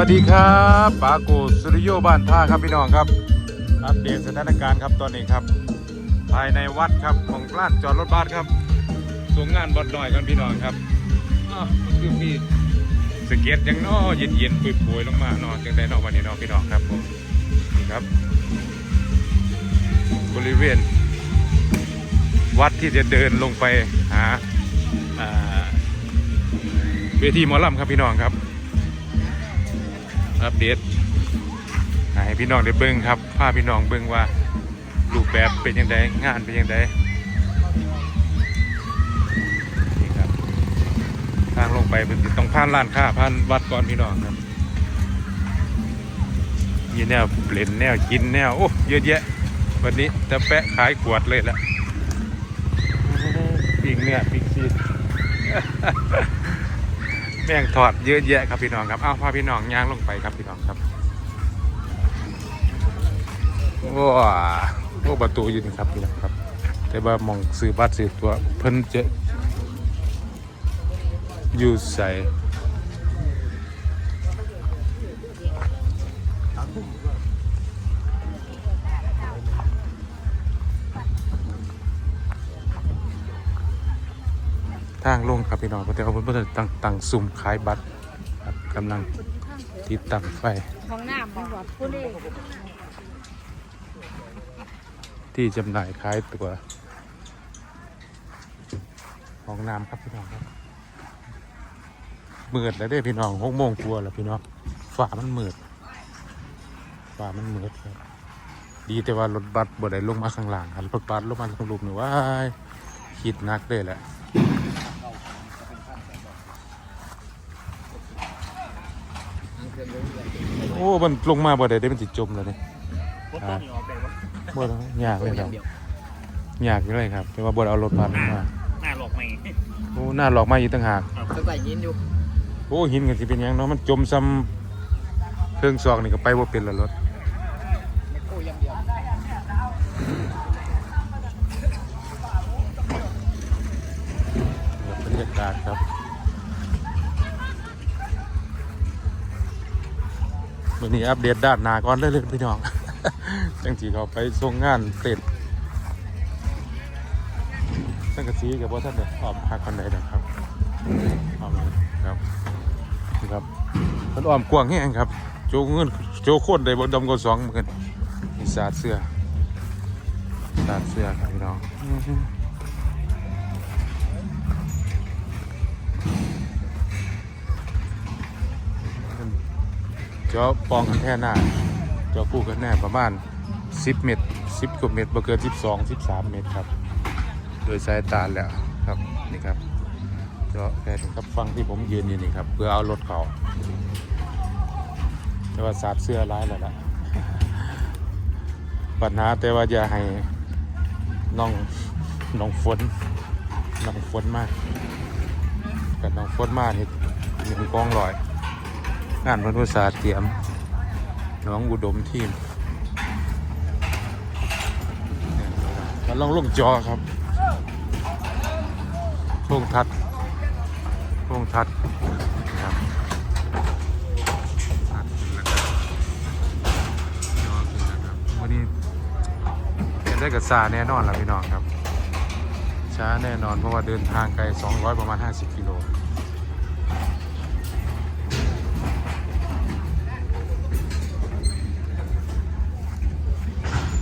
วัสดีครับปาโกสุริโยบ้านท่าครับพี่น้องครับ อัปเดตสถานการณ์ครับตอนนี้ครับ ภายในวัดครับของลานจอดรถบัสครับส่งงานบอดหน่อยกันพี่น้องครับอ้าวคือมีสเก็ตยังนอเย็นเย็นๆปุยปุยๆลงมานอนจังได้นอกวันนี้นอพี่น้องครับผมนี่ครับ บริเวณ วัดที่จะเดินลงไปหาอ่าเวทีหมอลำครับพี่น้องครับ อัปเดตให้พี่น้องได้เบิ้งครับพาพี่น้องเบิ้งว่ารูปแบบเป็นยังไงงานเป็นยังไงนี่ครับทางลงไปเป็นต้องผ่านร้านค้าผ่านวัดก่อนพี่น้องครับมีแนวเปลี่ยนแนวกินแนวโอ้เยอะแยะ วันนี้จะแปะขายขวดเลยละปีกเนี่ยปีกซีด แม่งถอดเยอะแยะครับพี่น้องครับ เอาพาพี่น้องย่างลงไปครับพี่น้องครับว้าโอ้ประตูยืนครับพี่น้องครับ แต่ว่ามองซื้อบัตรซื้อตัวเพิ่นจะอยู่ใส่ ทางลงครับพี่น้องแต่เอาเพิ่นตั้งตั้งซุ่มขายบัตรครับกำลังติดตั้งไฟห้องน้ำบอกผู้เล่ที่จำหน่ายขายตัวห้องน้ำครับพี่น้องครับมืดแล้วเด้พี่น้องหกโมงกลัวแล้วพี่น้องฝ่ามันมืดฝ่ามันมืดครับดีแต่ว่ารถบัสบ่ได้ลงมาข้างล่างครับรถบัสลงมาข้างลุมนี่ว้ายคิดนักเลยแหละ โอ้มันลงมาบ่ได้ได้มันจิจมแล้วเนี่ยรถต้นนี่ออกแบบว่าบ่ต้องยากเลยครับยากอยู่เลยครับแต่ว่าบ่ได้เอารถบัสลงมาหน้าหลอกใหม่โอ้หน้าหลอกมาอีกต่างหากก็ใส่ยินอยู่โอ้หินกันสิเป็นหยังเนาะมันจมซ้ำเครื่องซองนี่ก็ไปบ่เป็นละรถไม่โก้ยังเดียวบรรยากาศครับ วันนี้อัปเดตด้านหน้าก่อนเลยเลยพี่น้องจังสีเขาไปส่งงานเสร็จสังกะสีกับว่าท่านเด็กออมพักคนใดนะครับออมครับครับมันออมกว้างแห้งครับโจเงินโจโคนได้บนดำก็สองเหมือนกันมีสาดเสื้อสาดเสื้อครับพี่น้อง อื้อหือเจะปองกันแค่หน้าเจาะคู่กันแน่ประมาณ 10 เมตร 10กว่าเมตรบ่เกิน12 13 เมตรครับ โดยสายตาแล้วครับนี่ครับเจาะแค่ถึงกับฟังที่ผมยืนอยู่นี่ครับเพื่อเอารถเขาแต่ว่าสาดเสื้อร้ายแล้วล่ะปัญหาแต่ว่าอย่าให้น้องน้องฝนน้องฝนมากกับน้องฝนมากนี่หนึ่งกองลอย งานพันธุศาสตร์เตรียมน้องอุดมทีมมันลองลงจอครับลงทัดลงทัดครับทัดวันนี้เป็นได้กับซาแน่นอนล่ะพี่น้องครับ ช้าแน่นอนเพราะว่าเดินทางไกล 200 ประมาณ 50 กิโล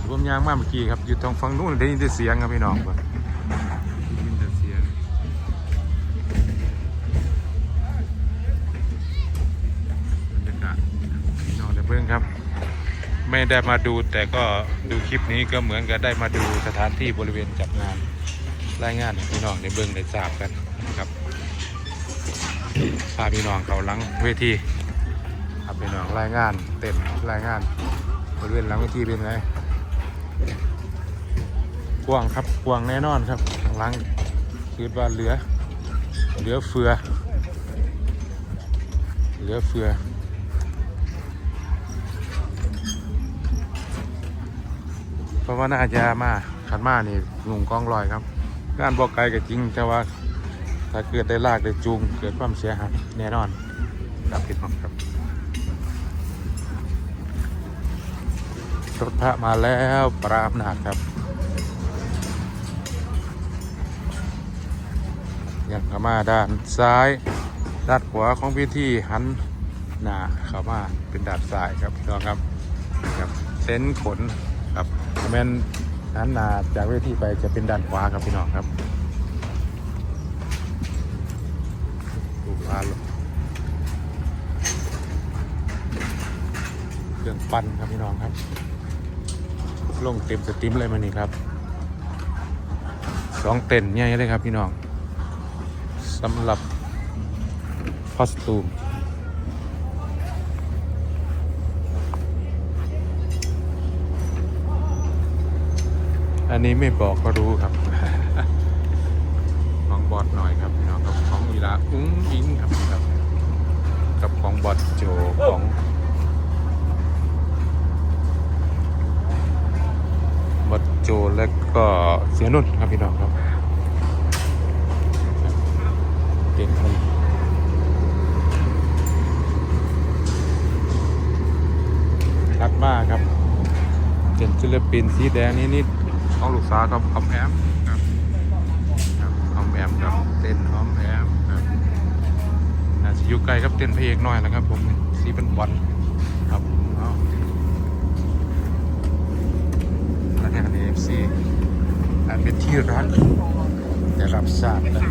ผม ยางมาเมื่อกี้ครับ อยู่ตรงฝั่งนู้นได้ยินแต่เสียงครับพี่น้องได้ยินแต่เสียงบรรยากาศพี่น้องเดี๋ยวเพิ่งครับ ไม่ได้มาดูแต่ก็ดูคลิปนี้ก็เหมือนกับได้มาดูสถานที่บริเวณจัดงานรายงานพี่น้องได้เบิ่งได้ทราบกันนะครับพาพี่น้องเขาลังเวทีครับพี่น้องรายงานเต็มรายงานบริเวณหลังเวทีเป็นไง กวางครับกวางแน่นอนครับข้างหลังคือว่าเหลือ เหลือเฟือ เหลือเฟือเพราะว่าน่าจะมาขันมานี่งุงกองลอยครับงานบอกไกลก็จริงแต่ว่าถ้าเกิดได้ลากได้จูงเกิดความเสียหายแน่นอนครับพี่น้องครับ รถพระมาแล้วปรามนาจครับ ยังเข้ามาด้านซ้าย ด้านขวาของพิธีหันหน้าเข้ามาเป็นด้านซ้ายครับพี่น้องครับครับเต็นขนครับแมนหันหน้าจากเวทีไปจะเป็นด้านขวาครับพี่น้องครับดูพาลงเครื่องปั้นครับพี่น้องครับ ลงเต็มสตรีมเลยมันนี่ครับสองเต็นใหญ่เลยครับพี่น้องสำหรับคอสตูมอันนี้ไม่บอกก็รู้ครับ ของบอดหน่อยครับพี่น้องครับของอีลาอุ้งอิงครับครับ กับของบอดโจของ อดโจแล้วก็เสียนุ่นครับพี่น้องครับเต็มคนรักมากครับเป็นศิลปินสีแดงนี่นี่ของลูกสาวครับออมแอมครับคอมแอมครับเต้นออมแอมครับน่าจะอยู่ไกลครับเต้นพระเอกหน่อยนะครับผมสีเป็นบอลครับเอา อันนี้อันนี้เอฟซีอันเป็นที่รักได้รับทราบนะ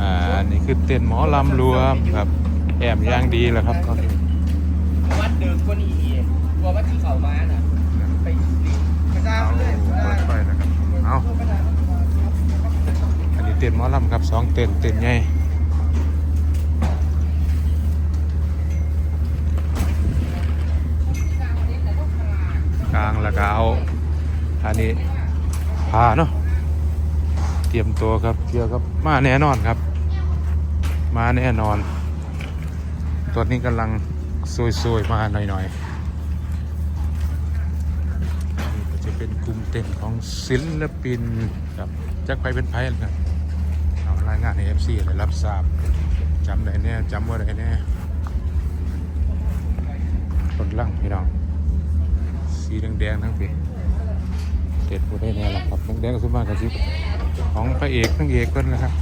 อ่าอันนี้คือเต้นหมอลำรวมครับ แอมย่างดีแล้วครับตอนนี้วัดเดิมก็นี่อีกกลัวว่าที่เขามาน่ะไปลิงกระจ้าเอาเลยเปิดไฟแล้วครับเอาอันนี้เต้นหมอลำครับสองเต้นเต้นใหญ่กลางแล้วก็เอา อันนี้พาเนาะเตรียมตัวครับเกี่ยวกับมาแน่นอนครับ มาแน่นอนตัวนี้กำลังซวยๆมาหน่อยๆนี่จะเป็นกลุ่มเต้นของศิลปินครับจักไปเป็นไพ่ครับเอารายงานใน FC เลยรับทราบจำได้แน่จำว่าได้แน่คนล่างพี่น้อง สีแดงๆทั้งปี เด็ดบ่ได้แน่หรอกครับแดงๆก็สมมากกับสิของพระเอกทั้งเอกเพิ่นนะครับ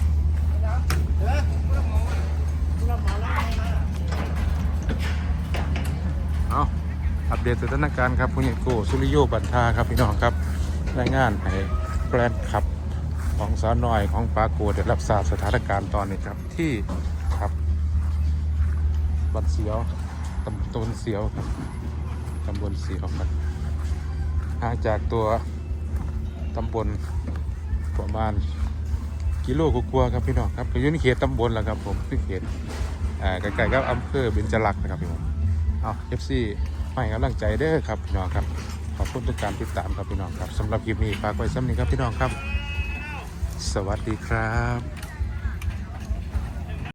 เอาอัปเดตสถานการณ์ครับคุณใหญ่โกสุริโยบันทาครับพี่น้องครับรายงานให้แกลนขับของสาวน้อยของปาโกได้รับทราบสถานการณ์ตอนนี้ครับที่ครับบันเสียวตำตำบลเสียวครับตำบลเสียวครับห่างจากตัว ตำบลประมาณกิโลกว่าครับพี่น้องครับก็อยู่ในเขตตำบลแหละครับผมที่เขตอ่าใกล้ๆกับอำเภอเบญจลักษ์นะครับพี่น้องเอาเอฟซีให้กำลังใจเด้อครับพี่น้องครับขอบคุณทุกการติดตามครับพี่น้องครับสำหรับคลิปนี้ฝากไว้ซ้ำนี้ครับพี่น้องครับ สวัสดีครับ